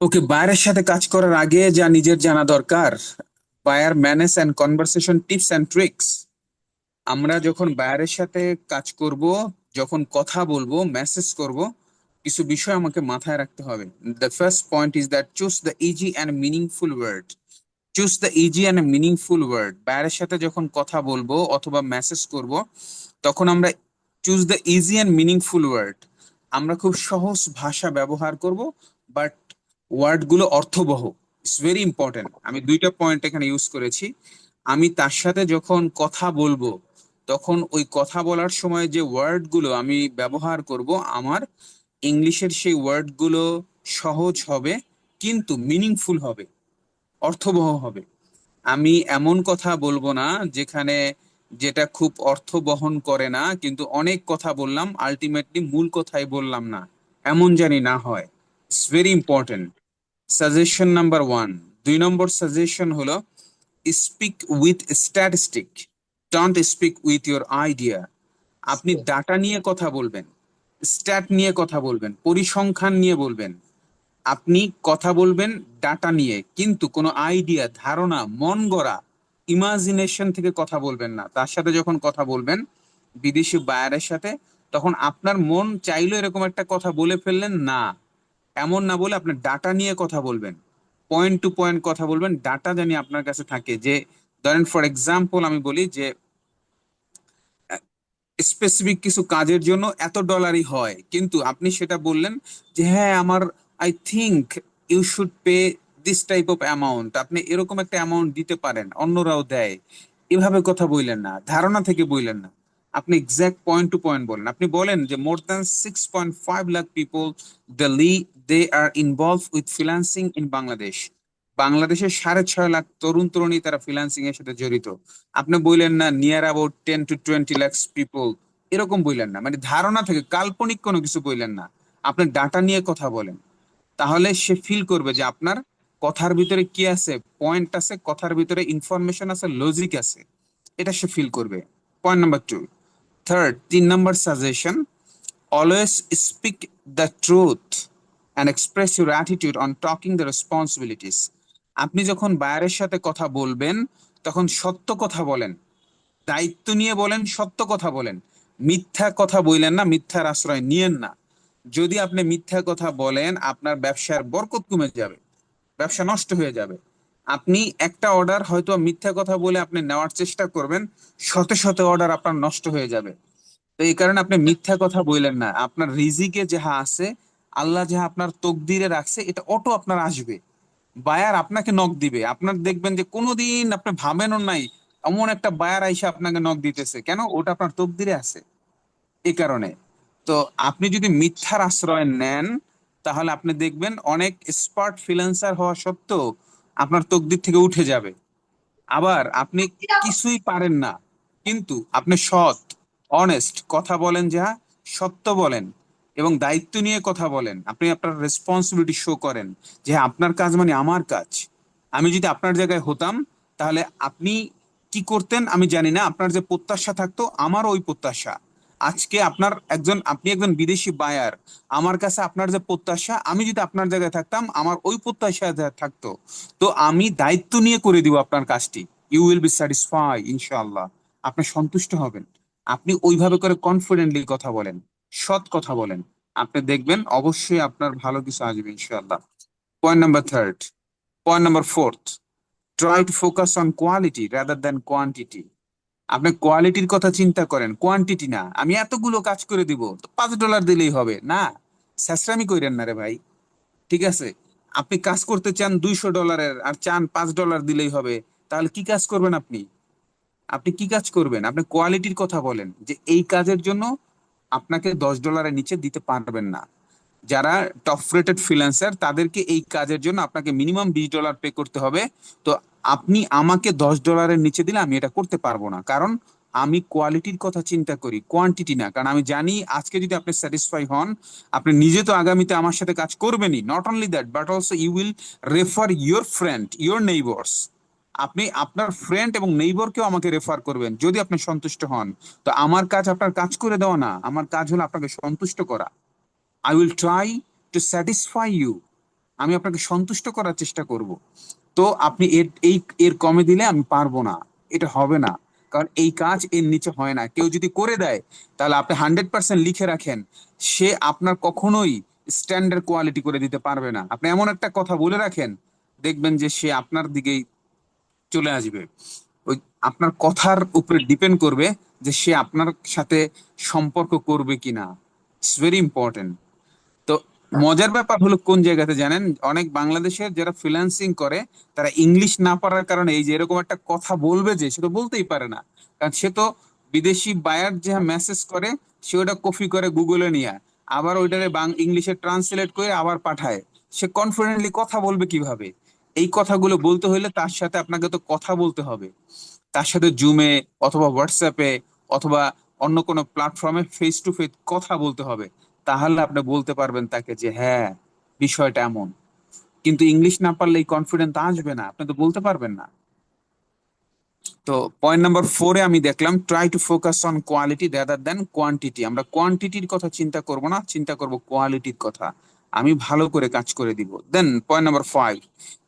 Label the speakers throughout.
Speaker 1: ওকে বায়ারের সাথে কাজ করার আগে যা নিজের জানা দরকার। Buyer manage and conversation tips and tricks. আমরা যখন বায়ারের সাথে কাজ করব, যখন কথা বলব, মেসেজ করব, কিছু বিষয় আমাকে মাথায় রাখতে হবে। The first point is that choose the easy and meaningful word choose the easy and meaningful word বায়ারের সাথে যখন কথা বলব অথবা মেসেজ করব, তখন আমরা choose the easy and meaningful word আমরা খুব সহজ ভাষা ব্যবহার করব বাট ওয়ার্ডগুলো অর্থবহ। ইটস ভেরি ইম্পর্টেন্ট আমি দুইটা পয়েন্ট এখানে ইউজ করেছি। আমি তার সাথে যখন কথা বলব, তখন ওই কথা বলার সময় যে ওয়ার্ডগুলো আমি ব্যবহার করব, আমার ইংলিশের সেই ওয়ার্ডগুলো সহজ হবে, কিন্তু মিনিংফুল হবে, অর্থবহ হবে। আমি এমন কথা বলব না যেখানে যেটা খুব অর্থ বহন করে না, কিন্তু অনেক কথা বললাম আলটিমেটলি মূল কথাই বললাম না। এমন জানি না হয়। It's very important suggestion number one দুই নম্বর সাজেশন হলো speak with statistic don't speak with your idea আপনি ডাটা নিয়ে কথা বলবেন স্ট্যাট নিয়ে কথা বলবেন পরিসংখ্যান নিয়ে বলবেন। আপনি কথা বলবেন ডাটা নিয়ে কিন্তু কোনো আইডিয়া ধারণা মন গড়া ইমাজিনেশন থেকে কথা বলবেন না। তার সাথে যখন কথা বলবেন বিদেশি বায়ারের সাথে তখন আপনার মন চাইলো এরকম একটা কথা বলে ফেললেন না। এমন না বলে আপনার ডাটা নিয়ে কথা বলবেন। পয়েন্ট টু পয়েন্ট কথা বলবেন। ডাটা জানি আপনার কাছে থাকে যে, ধরেন ফর এক্সাম্পল আমি বলি যে স্পেসিফিক কিছু কাজের জন্য এত ডলারই হয়। কিন্তু আপনি সেটা বললেন যে হ্যাঁ আমার I think you should pay this type of amount আপনি এরকম একটা অ্যামাউন্ট দিতে পারেন, অন্যরাও দেয়। এভাবে কথা বললেন না। ধারণা থেকে বললেন না। আপনি এক্সাক্ট পয়েন্ট টু পয়েন্ট বলেন। আপনি বলেন যে more than six point five lakh people the Li they are involved with financing in Bangladesh বাংলাদেশের সাড়ে ছয় লাখ তরুণ তরুণী তারা ফিনান্সিং এর সাথে জড়িত। আপনি বললেন না near about ten to twenty lakhs people এরকম বললেন না। মানে ধারণা থেকে কাল্পনিক কোনো কিছু বললেন না। আপনি ডাটা নিয়ে কথা বলেন। তাহলে সে ফিল করবে যে আপনার কথার ভিতরে কি আছে পয়েন্ট আছে, কথার ভিতরে ইনফরমেশন আছে লজিক আছে। এটা সে ফিল করবে। পয়েন্ট নাম্বার টু থার্ড তিন number suggestion always speak the truth and express your attitude on talking the responsibilities আপনি যখন বায়ারের সাথে কথা বলবেন, তখন সত্য কথা বলেন। দায়িত্ব নিয়ে বলেন, সত্য কথা বলেন। মিথ্যা কথা বললেন না, মিথ্যার আশ্রয় নিয়েন না। যদি আপনি মিথ্যা কথা বলেন, আপনার ব্যবসার বরকত কমে যাবে, ব্যবসা নষ্ট হয়ে যাবে। আপনি একটা অর্ডার হয়তো মিথ্যা কথা বলে আপনি নেওয়ার চেষ্টা করবেন, শত শত অর্ডার আপনার নষ্ট হয়ে যাবে। তো এই কারণে আপনি মিথ্যা কথা বললেন না। আপনার রিজিকে যাহা আছে, আল্লাহ যাহা আপনার তকদিরে রাখছে, এটা অটো আপনার আসবে। বায়ার আপনাকে নক দিবে। আপনার দেখবেন যে কোনোদিন আপনি ভাবেনও নাই, এমন একটা বায়ার আইসে আপনাকে নক দিতেছে। কেন? ওটা আপনার তকদিরে আছে। এই কারণে। তো আপনি যদি মিথ্যার আশ্রয় নেন, তাহলে আপনি দেখবেন অনেক স্পার্ট ফ্রিল্যান্সার হওয়া সত্ত্বেও আপনার তকদির থেকে উঠে যাবে। আবার আপনি কিছুই পারেন না, কিন্তু আপনি সৎ অনেস্ট কথা বলেন যা সত্য বলেন এবং দায়িত্ব নিয়ে কথা বলেন। আপনি আপনার রেসপন্সিবিলিটি শো করেন যে আপনার কাজ মানে আমার কাজ। আমি যদি আপনার জায়গায় হতাম, তাহলে আপনি কি করতেন আমি জানি না, আপনার যে প্রত্যাশা থাকতো, আমার ওই প্রত্যাশা। আজকে আপনার একজন, আপনি একজন বিদেশি বায়ার আমার কাছে আপনার যে প্রত্যাশা, আমি যদি আপনার জায়গায় থাকতাম, আমার ওই প্রত্যাশা থাকতো। তো আমি দায়িত্ব নিয়ে করে দিব আপনার কাজটি। ইউ উইল বি স্যাটিসফাই ইনশাআল্লাহ। আপনি সন্তুষ্ট হবেন। আপনি ওইভাবে করে কনফিডেন্টলি কথা বলেন। সৎ কথা বলেন। আপনি দেখবেন অবশ্যই আপনার ভালো কিছু আসবে, ইনশাআল্লাহ। Point number third point number fourth try to focus on quality rather than quantity আপনি কোয়ালিটির কথা চিন্তা করেন কোয়ান্টিটি না। আমি এতগুলো কাজ করে দিব, তো পাঁচ ডলার দিলেই হবে। না স্যাসরামি কইরেন না রে ভাই। ঠিক আছে? আপনি কাজ করতে চান দুইশো ডলারের আর চান পাঁচ ডলার দিলেই হবে, তাহলে কি কাজ করবেন আপনি? আপনি কি কাজ করবেন? আপনি কোয়ালিটির কথা বলেন, যে এই কাজের জন্য আপনাকে দশ ডলারের নিচে দিতে পারবেন না। যারা টপ রেটেড ফ্রিল্যান্সার তাদেরকে এই কাজের জন্য আপনাকে মিনিমাম বিশ ডলার পে করতে হবে। তো আপনি আমাকে দশ ডলারের নিচে দিলে আমি এটা করতে পারব না। কারণ আমি কোয়ালিটির কথা চিন্তা করি কোয়ান্টিটি না। কারণ আমি জানি আজকে যদি আপনি স্যাটিসফাই হন, আপনি নিজে তো আগামীতে আমার সাথে কাজ করবেনই। Not only that but also you will refer your friend your neighbours আপনি আপনার ফ্রেন্ড এবং নেইবরকেও আমাকে রেফার করবেন, যদি আপনি সন্তুষ্ট হন। তো আমার কাজ আপনার কাজ করে দেওয়া না, আমার কাজ হলো আপনাকে সন্তুষ্ট করা। I will try to satisfy you আমি আপনাকে সন্তুষ্ট করার চেষ্টা করব। তো আপনি এর, এই, এর কমে দিলে আমি পারব না। এটা হবে না। কারণ এই কাজ এর নিচে হয় না। কেউ যদি করে দেয়, তাহলে আপনি হান্ড্রেড পার্সেন্ট লিখে রাখেন, সে আপনার কখনোই স্ট্যান্ডার্ড কোয়ালিটি করে দিতে পারবে না। আপনি এমন একটা কথা বলে রাখেন, দেখবেন যে সে আপনার দিকেই চলে আসবে। ওই আপনার কথার উপরে ডিপেন্ড করবে যে সে আপনার সাথে সম্পর্ক করবে কিনা। ইটস ভেরি ইম্পর্টেন্ট মজার ব্যাপার হলো কোন জায়গাতে জানেন? অনেক বাংলাদেশের যারা ফ্রিল্যান্সিং করে, তারা ইংলিশ না পারার কারণে এই যে এরকম একটা কথা বলবে যে সেটা বলতেই পারে না। কারণ সে তো বিদেশি বায়ার যে মেসেজ করে, সে ওটা কপি করে গুগলে নিয়ে আবার ওইটারে ইংলিশে ট্রান্সলেট করে আবার পাঠায়। সে কনফিডেন্টলি কথা বলবে কীভাবে? এই কথাগুলো বলতে হলে তার সাথে আপনাকে তো কথা বলতে হবে। তার সাথে জুমে অথবা হোয়াটসঅ্যাপে অথবা অন্য কোনো প্ল্যাটফর্মে ফেস টু ফেস কথা বলতে হবে। তাহলে আপনি বলতে পারবেন তাকে যে হ্যাঁ বিষয়টা এমন। কিন্তু ইংলিশ না পারলে এই কনফিডেন্স আসবে না, আপনি তো বলতে পারবেন না। তো পয়েন্ট নাম্বার ফোরে আমি দেখলাম try to focus on quality rather than quantity আমরা কোয়ান্টিটির কথা চিন্তা করব না, চিন্তা করব কোয়ালিটির কথা। আমি ভালো করে কাজ করে দিব। Then point number five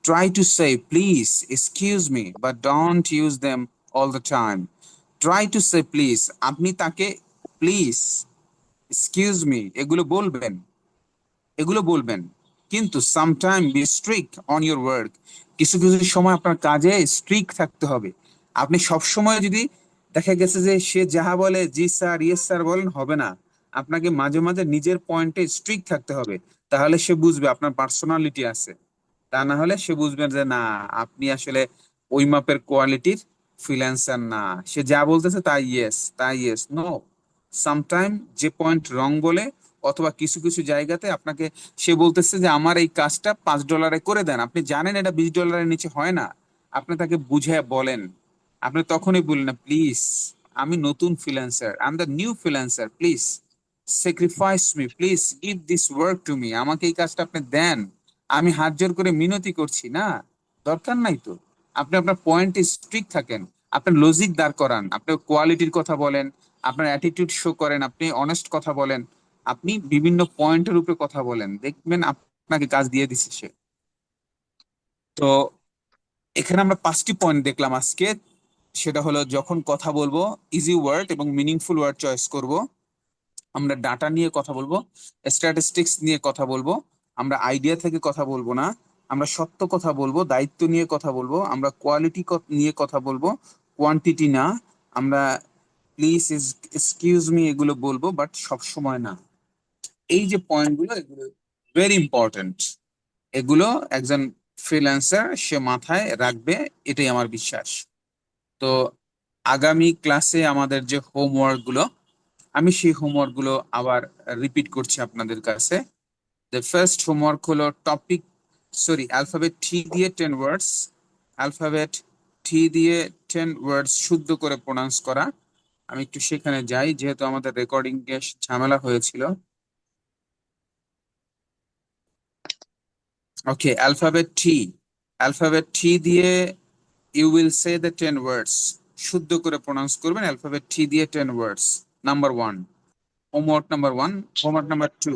Speaker 1: try to say please excuse me বা don't use them all the time try to say please আপনি তাকে প্লিজ এক্সকিউজ মি এগুলো বলবেন। এগুলো বলবেন। কিন্তু sometime be strict on your work কিছু কিছু সময় আপনার কাজে স্ট্রিক্ট থাকতে হবে। আপনি সব সময় যদি দেখা গেছে যে সে যাহা বলে, জি স্যার, ইয়েস স্যার বলেন, হবে না। আপনাকে মাঝে মাঝে নিজের পয়েন্টে স্ট্রিক্ট থাকতে হবে। তাহলে সে বুঝবে আপনার পার্সোনালিটি আছে। তা না হলে সে বুঝবেন যে না, আপনি আসলে ওই মাপের কোয়ালিটির ফ্রিল্যান্সার না। সে যা বলতেছে তাই ইয়েস তাই ইয়েস নো সামটাইম যে পয়েন্ট রং বলে অথবা কিছু কিছু জায়গাতে আপনাকে, সে বলতেছে যে আমার এই কাজটা পাঁচ ডলারে করে দেন। আপনি জানেন এটা বিশ ডলারের নিচে হয় না। আপনি তাকে বুঝে বলেন। আপনি তখনই বললেন না প্লিজ আমি নতুন freelancer I am the new freelancer please sacrifice me please give this work to me আমাকে এই কাজটা আপনি দেন। আমি হাত জোর করে মিনতি করছি, না? দরকার নাই তো। আপনি আপনার পয়েন্টে স্ট্রিক্ট থাকেন। আপনার লজিক দাঁড় করান। আপনি কোয়ালিটির কথা বলেন। আপনার অ্যাটিটিউড শো করেন, আপনি অনেস্ট কথা বলেন, আপনি বিভিন্ন পয়েন্টের উপরে কথা বলেন, দেখবেন আপনাকে কাজ দিয়ে দিচ্ছে সে। তো এখানে আমরা পাঁচটি পয়েন্ট দেখলাম আজকে, সেটা হলো যখন কথা বলব ইজি ওয়ার্ড এবং মিনিংফুল ওয়ার্ড চয়েস করব, আমরা ডাটা নিয়ে কথা বলব স্ট্যাটিস্টিক্স নিয়ে কথা বলব, আমরা আইডিয়া থেকে কথা বলব না, আমরা সত্য কথা বলব, দায়িত্ব নিয়ে কথা বলব, আমরা কোয়ালিটি নিয়ে কথা বলব কোয়ান্টিটি না, আমরা প্লিজ এক্সকিউজ মি এগুলো বলব বাট সব সময় না। এই যে পয়েন্টগুলো এগুলো ভেরি ইম্পর্টেন্ট এগুলো একজন ফ্রিল্যান্সার সে মাথায় রাখবে, এটাই আমার বিশ্বাস। তো আগামী ক্লাসে আমাদের যে হোমওয়ার্কগুলো, আমি সেই হোমওয়ার্কগুলো আবার রিপিট করছি আপনাদের কাছে। দ্য ফার্স্ট হোমওয়ার্ক হলো টপিক সরি অ্যালফাবেট টি দিয়ে টেন ওয়ার্ডস অ্যালফাবেট টি দিয়ে টেন ওয়ার্ডস শুদ্ধ করে প্রোনাউন্স করা। আমি একটু সেখানে যাই, যেহেতু আমাদের রেকর্ডিং ঝামেলা হয়েছিল। ওকে অ্যালফাবেট টি অ্যালফাবেট টি দিয়ে you will say the ten words শুদ্ধ করে প্রোনাউন্স করবেন অ্যালফাবেট টি দিয়ে ten words number one homework number one homework number two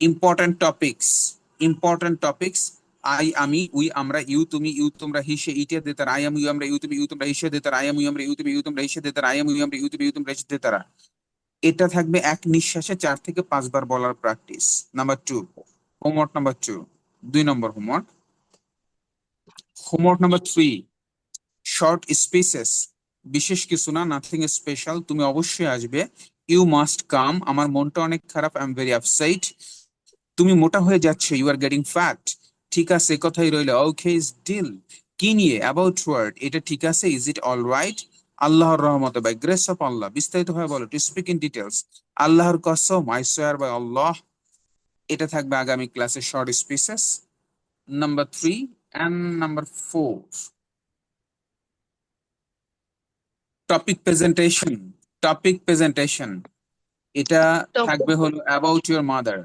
Speaker 1: important topics important topics I আমি, উই, আমরা, ইউ, তুমি, ইউ, তোমরা হিসে ইটে দে, তার, আই, এম, ইউ, আমরা, ইউ, তুমি, ইউ, তোমরা হিসে দে আই, এম, ইউ, আমরা, ইউ, তুমি, ইউ, তোমরা হিসে দে আই, এম, ইউ, আমরা, ইউ, তুমি, ইউ, তোমরা হিসে দে এটা থাকবে এক নিঃশ্বাসে চার থেকে পাঁচবার বলার practice number two homework number two দুই number homework homework number three short speeches বিশেষ কিছু না নাথিং স্পেশাল তুমি অবশ্যই আসবে। ইউ মাস্ট কাম আমার মনটা অনেক খারাপ। আই এম ভেরি আপসাইট তুমি মোটা হয়ে যাচ্ছে। ইউ আর গেটিং ফ্যাট ঠিক আছে কথাই রইল। ওকে ইজ ডিল কি নিয়ে? অ্যাবাউট ওয়ার্ড এটা ঠিক আছে? ইজ ইট অল রাইট আল্লাহর রহমত বাই গ্রেস অফ আল্লাহ বিস্তারিত ভাবে বলো টু স্পিক ইন ডিটেলস আল্লাহর কসম আই সোয়ার বাই আল্লাহ এটা থাকবে আগামী ক্লাসে short speeches number three and number four topic presentation topic presentation এটা থাকবে হলো about your mother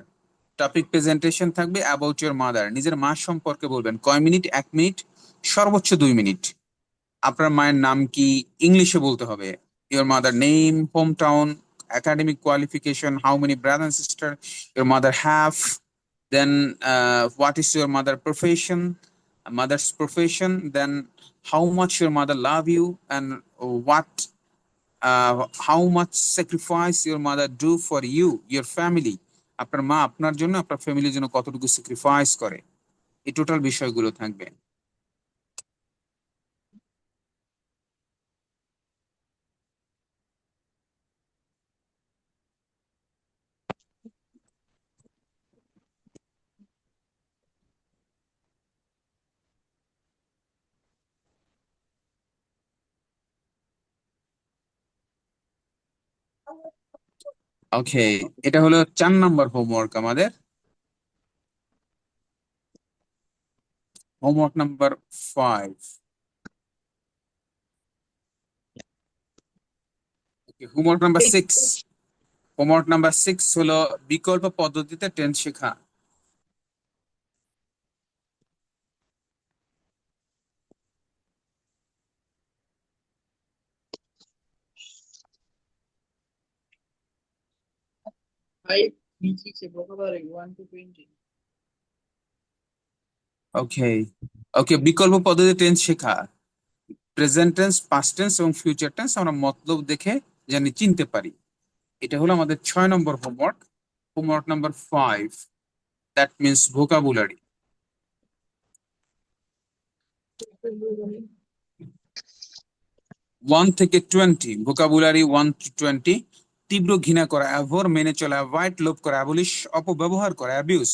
Speaker 1: topic presentation থাকবে অ্যাবাউট ইউর মাদার নিজের মা সম্পর্কে বলবেন। কয় মিনিট? এক মিনিট? সর্বোচ্চ দুই মিনিট। আপনার মায়ের নাম কি? ইংলিশে বলতে হবে। Your mother name home town academic qualification how many brother sister your mother have then what is your mother profession mother's profession then how much your mother love you and what how much sacrifice your mother do for you your family আপনার মা আপনার জন্য আপনার ফ্যামিলির জন্য কতটুকু sacrifice করে এই টোটাল বিষয়গুলো থাকবে। ওকে এটা হলো চার নাম্বার হোমওয়ার্ক আমাদের। Homework number five homework number six homework number six হলো বিকল্প পদ্ধতিতে টেন্স শেখা। ওকে ওকে বিকল্প পদ্ধতি টেন্স শেখা। প্রেজেন্ট টেন্স পাস্ট টেন্স এবং ফিউচার টেন্স আমরা মতলব দেখে জানি, চিনতে পারি। এটা হলো আমাদের ছয় number homework homework number five that means vocabulary one থেকে twenty vocabulary one to twenty তীব্র ঘৃণা করা অ্যাভোর মেনে চলা অ্যাভয়েড লোভ করা অ্যাবলিশ অপব্যবহার করা অ্যাবিউস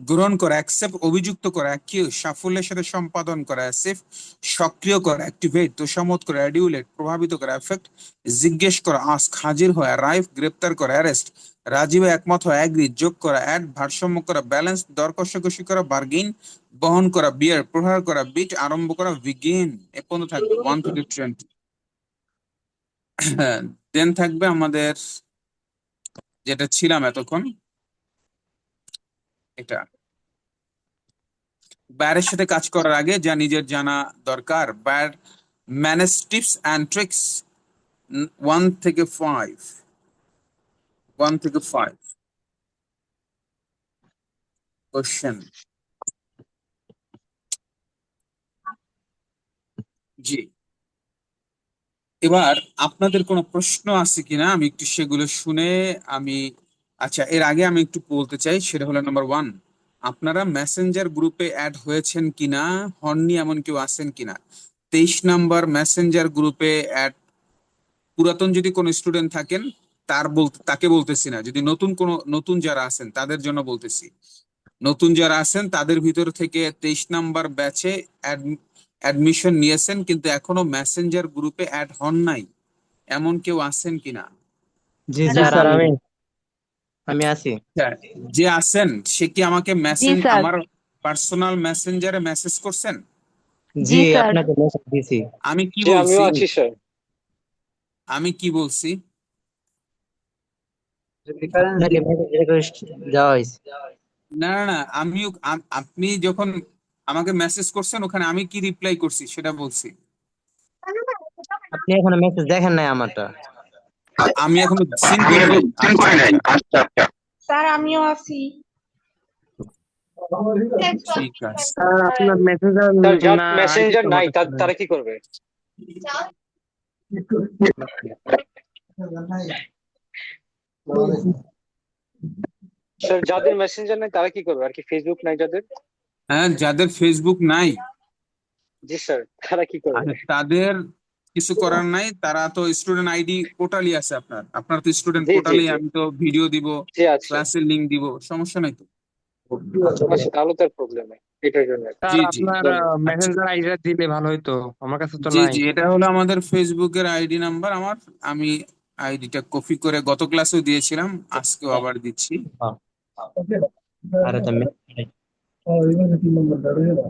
Speaker 1: গ্রহণ করা অ্যাকসেপ্ট অভিযুক্ত করা অ্যাকিউজ সাফল্যের সাথে সম্পাদন করা সেফ সক্রিয় করা অ্যাক্টিভেট তোষামত করা অ্যাডিউলেট প্রভাবিত করা এফেক্ট জিজ্ঞেস করা আস্ক হাজির হয় রাইফ গ্রেপ্তার করা অ্যারেস্ট রাজীবে একমত হয় অ্যাগ্রি যোগ করা অ্যাড ভারসাম্য করা ব্যালেন্স দর করা বার্গেন বহন করা বিয়ার প্রহার করা বিট আরম্ভ করা বিগিন এ পর্যন্ত থাকবে। ওয়ান থেকে টোয়েন্টি দেন থাকবে আমাদের যেটা ছিলাম এতক্ষণ। এটা। বায়ারের সাথে কাজ করার আগে যা নিজের জানা দরকার buyer manage tips and tricks one থেকে ফাইভ ওয়ান থেকে ফাইভ কোশ্চেন জি। এবার আপনাদের কোনো প্রশ্ন আছে কিনা? আমি একটু সেগুলো শুনে আমি আচ্ছা এর আগে আমি একটু বলতে চাই, সেটা হলো নাম্বার ওয়ান আপনারা মেসেঞ্জার গ্রুপে অ্যাড হয়েছেন কিনা? হননি এমন কেউ আছেন কিনা? তেইশ নাম্বার মেসেঞ্জার গ্রুপে অ্যাড পুরাতন যদি কোনো স্টুডেন্ট থাকেন, তার বলতে তাকে বলতেছি না। যদি নতুন কোনো, নতুন যারা আছেন, তাদের জন্য বলতেছি। নতুন যারা আছেন, তাদের ভিতর থেকে তেইশ নাম্বার ব্যাচে অ্যাডমিশন নিয়েছেন কিন্তু এখনও মেসেঞ্জার গ্রুপে অ্যাড হন নাই। এমন কেউ আছেন কিনা?
Speaker 2: জি
Speaker 3: জি
Speaker 2: স্যার আমি
Speaker 3: আমি
Speaker 2: আমি আছি।
Speaker 1: যে আছেন সে কি আমাকে মেসেজ
Speaker 3: স্যার।
Speaker 1: আমার পার্সোনাল মেসেঞ্জারে মেসেজ করছেন?
Speaker 2: জি
Speaker 3: জি, স্যার।
Speaker 2: আপনাকে মেসেজ দিছি।
Speaker 1: আমি কি
Speaker 4: জি আমিও
Speaker 1: বলছি
Speaker 4: আছি স্যার।
Speaker 1: আমি কি বলছি?
Speaker 2: আপনাকে মেসেজ রিকোয়েস্ট দেওয়া হয়েছে।
Speaker 1: না না না আমিও আম- আপনি যখন আমাকে মেসেজ করছেন ওখানে আমি কি রিপ্লাই করছি সেটা বলছি।
Speaker 2: আপনি এখনও মেসেজ দেখেন নাই আমারটা?
Speaker 1: আমি এখনও সিন করি নাই। আচ্ছা, আচ্ছা,
Speaker 3: স্যার আমিও আছি।
Speaker 1: ঠিক আছে।
Speaker 2: স্যার আপনার মেসেজ
Speaker 4: মেসেঞ্জার নাই তারা কি করবে? স্যার যাদের মেসেঞ্জার নাই তারা কি করবে? আর কি ফেসবুক নাই যাদের?
Speaker 1: হ্যাঁ যাদের ফেসবুক নাই।
Speaker 4: জি স্যার তারা কি করবে
Speaker 1: আচ্ছা, তাদের কিছু করার নাই তারা তো স্টুডেন্ট আইডি পোর্টালই আছে আপনার। আপনার তো স্টুডেন্ট পোর্টালে আমি তো ভিডিও দিব ক্লাসের লিংক দিব সমস্যা নাই তো।
Speaker 4: আচ্ছা তাহলে তার প্রবলেম নেই এটার জন্য।
Speaker 1: জি জি।
Speaker 5: আপনার
Speaker 1: আচ্ছা।
Speaker 5: মেসেঞ্জার আইডিটা দিলে ভালো হতো আমার কাছে তো
Speaker 1: জি
Speaker 5: নাই।
Speaker 1: জি এটা হলো আমাদের ফেসবুকের আইডি নাম্বার আমার আমি আইডিটা কপি করে গত ক্লাসেও দিয়েছিলাম আজকেও আবার দিচ্ছি।
Speaker 2: আরে তো মেসেজ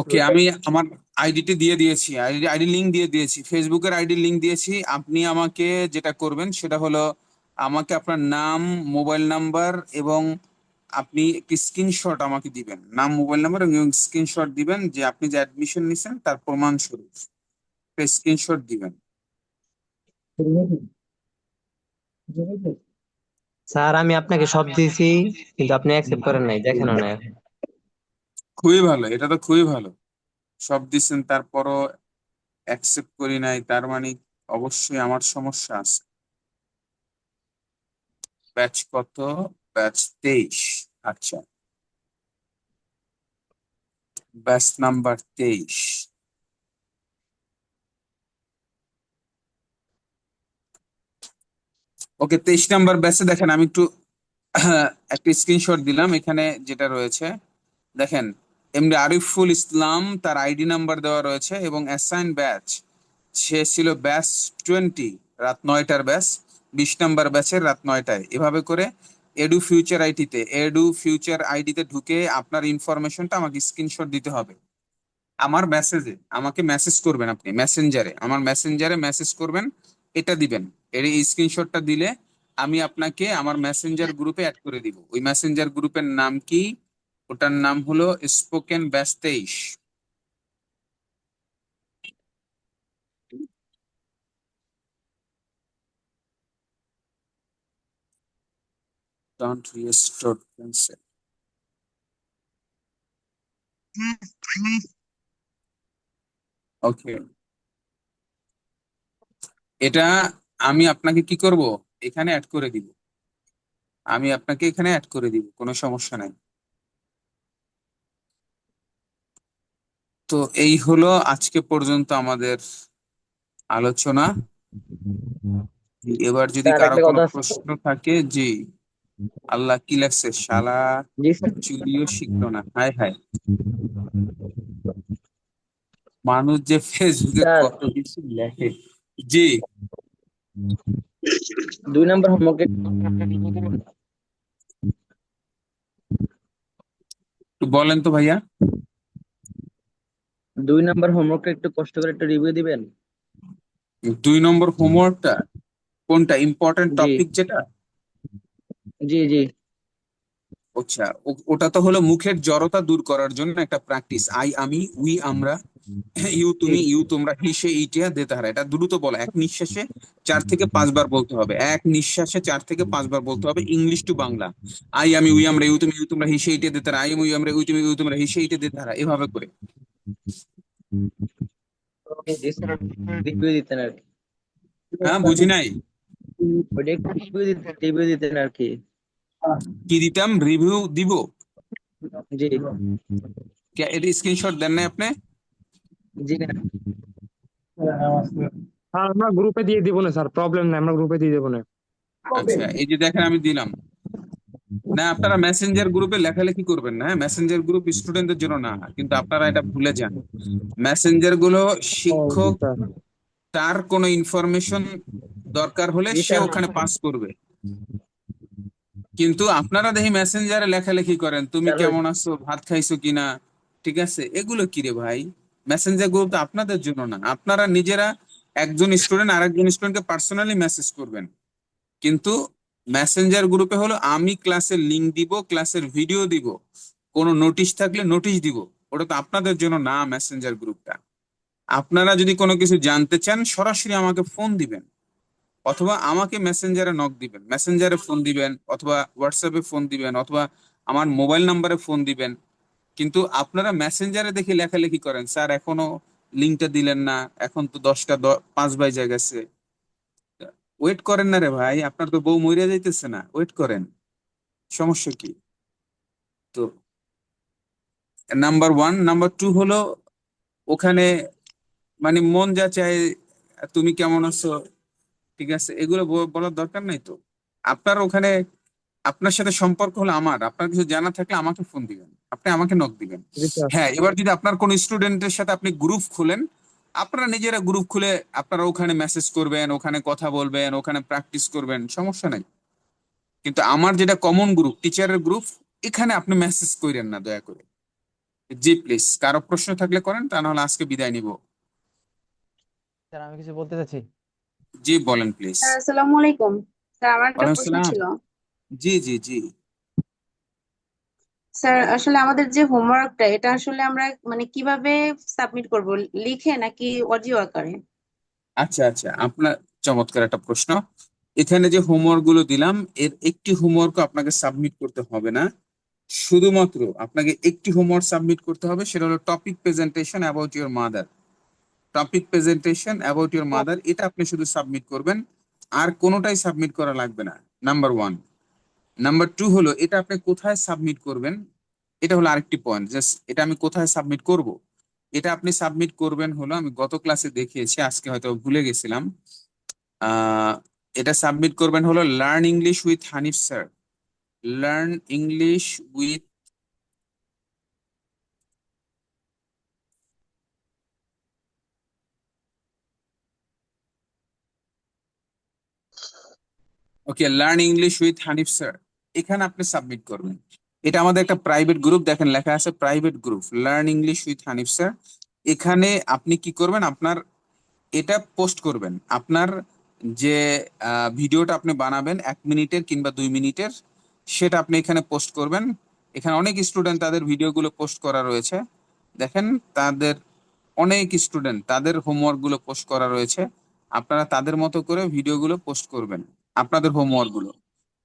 Speaker 1: ওকে আমি আমার আইডিটি দিয়ে দিয়েছি আইডি আইডি লিংক দিয়ে দিয়েছি ফেসবুকের আইডি লিংক দিয়েছি, আপনি আমাকে যেটা করবেন সেটা হলো আমাকে আপনার নাম মোবাইল নাম্বার এবং আপনি একটি স্ক্রিনশট আমাকে দিবেন। নাম মোবাইল নাম্বার এবং স্ক্রিনশট দিবেন যে আপনি যে অ্যাডমিশন নিছেন তার প্রমাণ স্বরূপ স্ক্রিনশট দিবেন।
Speaker 2: স্যার, আমি আপনাকে সব দিয়েছি, কিন্তু আপনি অ্যাকসেপ্ট করেন নাই দেখেনও না
Speaker 1: খুবই ভালো, এটা তো খুবই ভালো। সব দিচ্ছেন তারপরও অ্যাকসেপ্ট করি নাই, তার মানে অবশ্যই আমার সমস্যা আছে। ব্যাচ কত? ব্যাচ তেইশ আচ্ছা। ব্যাচ নাম্বার তেইশ। ওকে, তেইশ নাম্বার ব্যাচে দেখেন, আমি একটু, একটা স্ক্রিনশট দিলাম, এখানে যেটা রয়েছে, দেখেন এমনি আরিফুল ইসলাম তার আইডি নাম্বার দেওয়া রয়েছে এবং অ্যাসাইন ব্যাচ সে ছিল ব্যাচ টোয়েন্টি রাত নয়টার ব্যাচ বিশ নাম্বার ব্যাচের রাত নয়টায়। এভাবে করে এডু ফিউচার আইটিতে এডু ফিউচার আইডিতে ঢুকে আপনার ইনফরমেশনটা আমাকে স্ক্রিনশট দিতে হবে। আমার মেসেজে আমাকে মেসেজ করবেন আপনি মেসেঞ্জারে আমার মেসেঞ্জারে মেসেজ করবেন, এটা দিবেন। এর স্ক্রিনশটটা দিলে আমি আপনাকে আমার মেসেঞ্জার গ্রুপে অ্যাড করে দিব। ওই মেসেঞ্জার গ্রুপের নাম কি? ওটার নাম হলো স্পোকেন ব্যাচ তেইশ। Don't restore cancel. ওকে এটা আমি আপনাকে কি করব? এখানে অ্যাড করে দিব। আমি আপনাকে এখানে অ্যাড করে দিব কোনো সমস্যা নাই। তো এই হলো আজকে পর্যন্ত আমাদের আলোচনা। এবার যদি
Speaker 2: কারও
Speaker 1: কোনো প্রশ্ন থাকে জি। আল্লাহ কি লাগছে শালা চুরিও শিখলো না। হায় হায়। মানুষ যে ফেসবুকে কত কিছু লেখে। জি।
Speaker 2: দুই নম্বর হোমওয়ার্কে
Speaker 1: একটু বলেন তো ভাইয়া।
Speaker 2: দুই নম্বর হোমওয়ার্কটা একটু কষ্ট করে একটু রিভিউ দিবেন?
Speaker 1: দুই নম্বর হোমওয়ার্কটা কোনটা? ইম্পর্টেন্ট টপিক যেটা?
Speaker 2: জি জি।
Speaker 1: আচ্ছা ওটা তো হলো মুখের জড়তা দূর করার জন্য একটা প্র্যাকটিস আই আমি উই আমরা ইউ তুমি ইউ তোমরা হি সে ইটিয়া দে তাহারা। এটা দ্রুত বলো। এক নিঃশ্বাসে চার থেকে পাঁচবার বলতে হবে। এক নিঃশ্বাসে চার থেকে পাঁচবার বলতে হবে ইংলিশ টু বাংলা। আই আমি উই আমরা ইউ তুমি ইউ তোমরা হি সে ইটিয়া দে তারা আই আমি উই আমরা উই তুমি ইউ তোমরা হি সে ইটিয়া দে তাহারা। এভাবে করে। হ্যাঁ বুঝি নাই?
Speaker 2: কি
Speaker 1: কি দিতাম? রিভিউ দিব? এটা স্ক্রিনশট দেন নাই আপনি?
Speaker 2: জি না
Speaker 5: স্যার আমরা গ্রুপে দিয়ে দিব না স্যার প্রবলেম নাই আমরা গ্রুপে দিয়ে দেবো না।
Speaker 1: আচ্ছা এই যে দেখেন আমি দিলাম। না আপনারা মেসেঞ্জার গ্রুপে লেখালেখি করবেন না মেসেঞ্জার গ্রুপ স্টুডেন্টদের জন্য না কিন্তু আপনারা এটা ভুলে যান। মেসেঞ্জারগুলো শিক্ষক তার কোনো ইনফরমেশন দরকার হলে সে ওখানে পাস করবে। কিন্তু আপনারা দেখি মেসেঞ্জারে লেখালেখি করেন তুমি কেমন আছো? ভাত খাইছো কিনা? ঠিক আছে? এগুলো কি রে ভাই? মেসেঞ্জার গ্রুপ তো আপনাদের জন্য না। আপনারা নিজেরা একজন স্টুডেন্ট আরেকজন স্টুডেন্টকে পার্সোনালি মেসেজ করবেন। কিন্তু মেসেঞ্জার গ্রুপে হলো আমি ক্লাসের লিংক দিব ক্লাসের ভিডিও দিব, কোনো নোটিশ থাকলে নোটিশ দিব। ওটা তো আপনাদের জন্য না মেসেঞ্জার গ্রুপটা আপনারা যদি কোনো কিছু জানতে চান, সরাসরি আমাকে ফোন দিবেন। অথবা আমাকে মেসেঞ্জারে নক দিবেন। মেসেঞ্জারে ফোন দিবেন, অথবা হোয়াটসঅ্যাপে ফোন দিবেন, অথবা আমার মোবাইল নাম্বারে ফোন দিবেন। কিন্তু আপনারা মেসেঞ্জারে দেখে লেখালেখি করেন, স্যার, এখনও লিঙ্কটা দিলেন না, এখন তো দশটা পাঁচ বাজে গেছে। ওয়েট করেন না রে ভাই, আপনার তো বউ মরিয়া যাইতেছে না ওয়েট করেন। সমস্যা কি? তো নাম্বার ওয়ান নাম্বার টু হলো ওখানে মানে মন যা চায়, তুমি কেমন আছো? ঠিক আছে, এগুলো বলার দরকার নাই তো। আপনার ওখানে আপনার সাথে সম্পর্ক হলো আমার আপনার কিছু জানা থাকলে আমাকে ফোন দিবেন। আপনি আমাকে নক দিবেন। হ্যাঁ এবার যদি আপনার কোন স্টুডেন্টের সাথে আপনি গ্রুপ খুলেন আপনারা নিজেরা গ্রুপ খুলে আপনারা ওখানে মেসেজ করবেন ওখানে কথা বলবেন ওখানে প্র্যাকটিস করবেন সমস্যা নাই। কিন্তু আমার যেটা কমন গ্রুপ টিচারের গ্রুপ এখানে আপনি মেসেজ করেন না দয়া করে। জি প্লিজ কারও প্রশ্ন থাকলে করেন তা নাহলে আজকে বিদায় নিব।
Speaker 6: স্যার আমি কিছু বলতে চাচ্ছি?
Speaker 1: জি বলেন প্লিজ
Speaker 3: আসসালামু আলাইকুম। স্যার আমার একটা প্রশ্ন ছিল।
Speaker 1: জি জি জি।
Speaker 3: স্যার আসলে আমাদের যে হোমওয়ার্কটা এটা আসলে আমরা মানে কীভাবে সাবমিট করব? লিখে নাকি অডিও আকারে?
Speaker 1: আচ্ছা আচ্ছা আপনার চমৎকার একটা প্রশ্ন। এখানে যে হোমওয়ার্কগুলো দিলাম এর একটি হোমওয়ার্ক আপনাকে সাবমিট করতে হবে না। শুধুমাত্র আপনাকে একটি হোমওয়ার্ক সাবমিট করতে হবে সেটা হলো topic presentation about your mother. Topic presentation about your mother এটা আপনি শুধু সাবমিট করবেন আর কোনোটাই সাবমিট করা লাগবে না নাম্বার ওয়ান। নাম্বার টু হলো, এটা আপনি কোথায় সাবমিট করবেন? এটা হলো আরেকটি পয়েন্ট জাস্ট এটা আমি কোথায় সাবমিট করব? এটা আপনি সাবমিট করবেন হলো, আমি গত ক্লাসে দেখিয়েছি, আজকে হয়তো ভুলে গেছিলাম। এটা সাবমিট করবেন হলো learn English with Hanif sir learn English with okay learn English with Hanif sir এখানে আপনি সাবমিট করবেন। এটা আমাদের একটা প্রাইভেট গ্রুপ দেখেন লেখা আছে private group learn English with Hanif sir এখানে আপনি কি করবেন? আপনার এটা পোস্ট করবেন। আপনার যে ভিডিওটা আপনি বানাবেন, এক মিনিটের কিংবা দুই মিনিটের, সেটা আপনি এখানে পোস্ট করবেন। এখানে অনেক স্টুডেন্ট তাদের ভিডিওগুলো পোস্ট করা রয়েছে। দেখেন তাদের অনেক স্টুডেন্ট তাদের হোমওয়ার্কগুলো পোস্ট করা রয়েছে। আপনারা তাদের মতো করে ভিডিওগুলো পোস্ট করবেন, আপনাদের হোমওয়ার্কগুলো।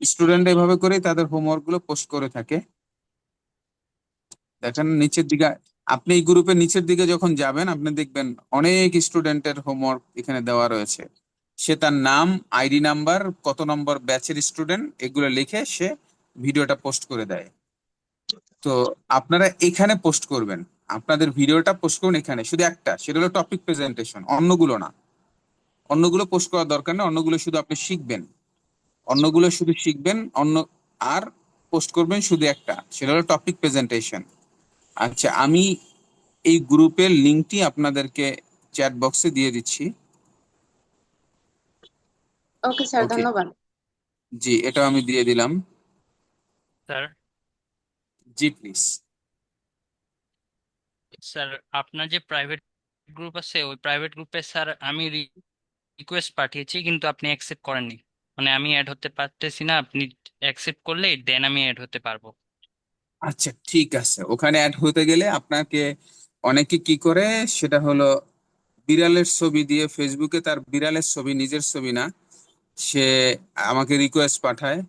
Speaker 1: স্টুডেন্ট এভাবে করেই তাদের হোমওয়ার্কগুলো পোস্ট করে থাকে। দেখেন নিচের দিকে, আপনি এই গ্রুপের নিচের দিকে যখন যাবেন, আপনি দেখবেন অনেক স্টুডেন্টের হোমওয়ার্ক এখানে দেওয়া রয়েছে। সে তার নাম আইডি নাম্বার কত নম্বর ব্যাচের স্টুডেন্ট এগুলো লিখে সে ভিডিওটা পোস্ট করে দেয়। তো আপনারা এখানে পোস্ট করবেন। আপনাদের ভিডিওটা পোস্ট করুন এখানে। শুধু একটা, সেটা হলো টপিক প্রেজেন্টেশন অন্যগুলো না। অন্যগুলো পোস্ট করার দরকার নেই, অন্যগুলো শুধু আপনি শিখবেন। অন্যগুলো শুধু শিখবেন অন্য আর পোস্ট করবেন শুধু একটা সেটা হলো টপিক প্রেজেন্টেশন আচ্ছা আমি এই গ্রুপের লিঙ্কটি আপনাদেরকে চ্যাট বক্সে দিয়ে দিচ্ছি।
Speaker 3: ওকে স্যার ধন্যবাদ।
Speaker 1: জি এটাও আমি দিয়ে দিলাম।
Speaker 7: স্যার
Speaker 1: জি প্লিজ
Speaker 7: স্যার আপনার যে প্রাইভেট গ্রুপ আছে ওই প্রাইভেট গ্রুপে স্যার আমি রিকোয়েস্ট পাঠিয়েছি কিন্তু আপনি অ্যাকসেপ্ট করেননি। মানে আমি অ্যাড হতে পারতেছি না, আপনি অ্যাকসেপ্ট করলেই দেন আমি অ্যাড হতে পারব।
Speaker 1: আচ্ছা ঠিক আছে। ওখানে অ্যাড হতে গেলে আপনাকে অনেকে কি করে, সেটা হলো বিড়ালের ছবি দিয়ে ফেসবুকে তার বিড়ালের ছবি, নিজের ছবি না, সে আমাকে রিকোয়েস্ট পাঠায়।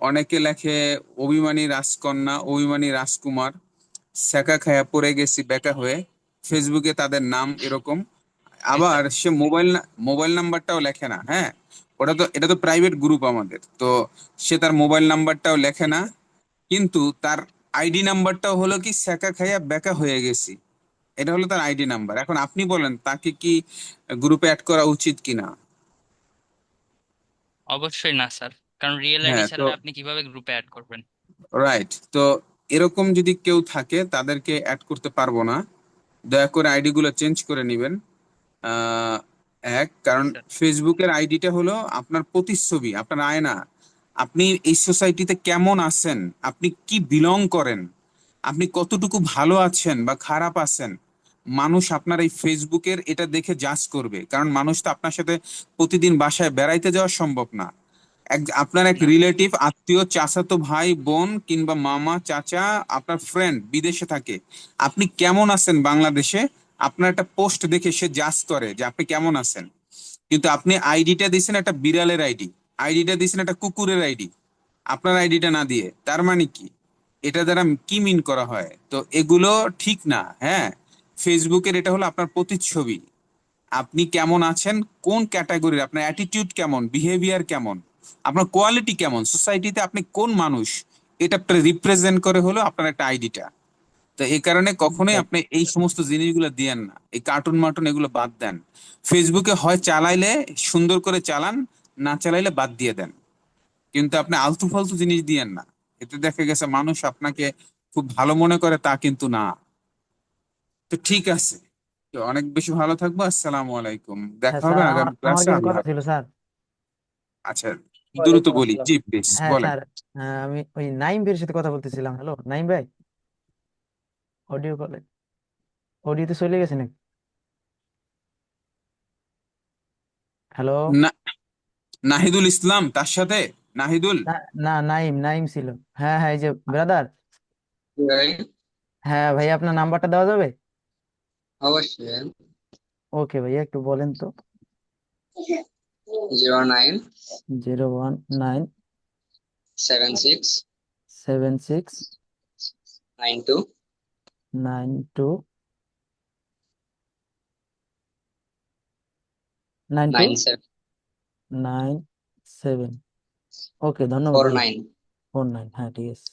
Speaker 1: অনেকে লেখে, অভিমানী রাজকন্যা, অভিমানী রাজকুমার সেকা খায়া পড়ে গেছি বেকা হয়ে। ফেসবুকে তাদের নাম এরকম। আবার সে মোবাইল মোবাইল নাম্বারটাও লেখে না হ্যাঁ? ওটা তো এটা তো প্রাইভেট গ্রুপ আমাদের। তো সে তার মোবাইল নাম্বারটাও লেখে না। কিন্তু তার আইডি নাম্বারটাও হলো কি সেকা খাইয়া বেকা হয়ে গেছি। এটা হলো তার আইডি নাম্বার এখন আপনি বলেন তাকে কি গ্রুপে অ্যাড করা উচিত কিনা?
Speaker 7: অবশ্যই না স্যার কারণ রিয়েল আইডি
Speaker 1: হ্যাঁ,
Speaker 7: ছাড়া আপনি কীভাবে গ্রুপে অ্যাড করবেন?
Speaker 1: রাইট তো এরকম যদি কেউ থাকে তাদেরকে অ্যাড করতে পারব না। দয়া করে আইডি গুলো চেঞ্জ করে নেবেন। আহ, এক কারণ
Speaker 7: আচ্ছা।
Speaker 1: ফেসবুকের আইডিটা হলো আপনার প্রতিচ্ছবি আপনার আয়না। আপনি এই সোসাইটিতে কেমন আছেন? আপনি কি বিলং করেন? আপনি কতটুকু ভালো আছেন বা খারাপ আছেন? মানুষ আপনার এই ফেসবুকের এটা দেখে জাজ করবে। কারণ মানুষ তো আপনার সাথে প্রতিদিন বাসায় বেড়াইতে যাওয়া সম্ভব না। এক আপনার এক রিলেটিভ আত্মীয় চাচাতো ভাই বোন কিংবা মামা চাচা আপনার ফ্রেন্ড বিদেশে থাকে। আপনি কেমন আছেন বাংলাদেশে? আপনার একটা পোস্ট দেখে সে জাজ করে যে আপনি কেমন আছেন। কিন্তু আপনি আইডিটা দিয়েছেন একটা বিড়ালের আইডি আইডিটা দিয়েছেন একটা কুকুরের আইডি আপনার আইডিটা না দিয়ে, তার মানে কি? এটা দ্বারা কি মিন করা হয়? তো এগুলো ঠিক না হ্যাঁ? ফেসবুকের এটা হলো আপনার প্রতিচ্ছবি। আপনি কেমন আছেন? কোন ক্যাটাগরির আপনার অ্যাটিটিউড কেমন? বিহেভিয়ার কেমন? আপনার কোয়ালিটি কেমন? সোসাইটিতে আপনি কোন মানুষ? এটা রিপ্রেজেন্ট করে হলো আপনার একটা আইডিটা তো এই কারণে কখনোই আপনি এই সমস্ত জিনিসগুলো দিয়েন না। এই কার্টুন মার্টুন এগুলো বাদ দেন। ফেসবুকে হয় চালাইলে সুন্দর করে চালান না চালাইলে বাদ দিয়ে দেন। কিন্তু আপনি আলতু ফালতু জিনিস দিয়েন না। এতে দেখা গেছে মানুষ আপনাকে খুব ভালো মনে করে তা কিন্তু না। তো ঠিক আছে। অনেক বেশি ভালো থাকব। আসসালামু আলাইকুম। দেখা
Speaker 6: হ্যাঁ
Speaker 1: হবে আগামী ক্লাসে আচ্ছা দ্রুত বলি। জি প্লিজ
Speaker 6: হ্যাঁ
Speaker 1: বলেন।
Speaker 6: আমি ওই নাইম ভাইয়ের সাথে কথা বলতেছিলাম। হ্যালো নাইম ভাই? অডিও কলে। অডিওতে চলে গেছে নাকি? হ্যালো?
Speaker 1: না নাহিদুল ইসলাম তার সাথে? নাহিদুল?
Speaker 6: না না নাইম নাইম ছিল। হ্যাঁ হ্যাঁ এই যে ব্রাদার। হ্যাঁ ভাই আপনার নাম্বারটা দেওয়া যাবে?
Speaker 8: অবশ্যই।
Speaker 6: ওকে ভাইয়া একটু বলেন তো।
Speaker 8: Zero nine.
Speaker 6: Zero one nine.
Speaker 8: Seven six.
Speaker 6: Seven six.
Speaker 8: Nine two.
Speaker 6: nine two nine two
Speaker 8: nine seven
Speaker 6: nine seven okay ধন্যবাদ
Speaker 8: ফোর
Speaker 6: ভাইয়া
Speaker 8: নাইন
Speaker 6: ফোর নাইন হ্যাঁ ঠিক আছে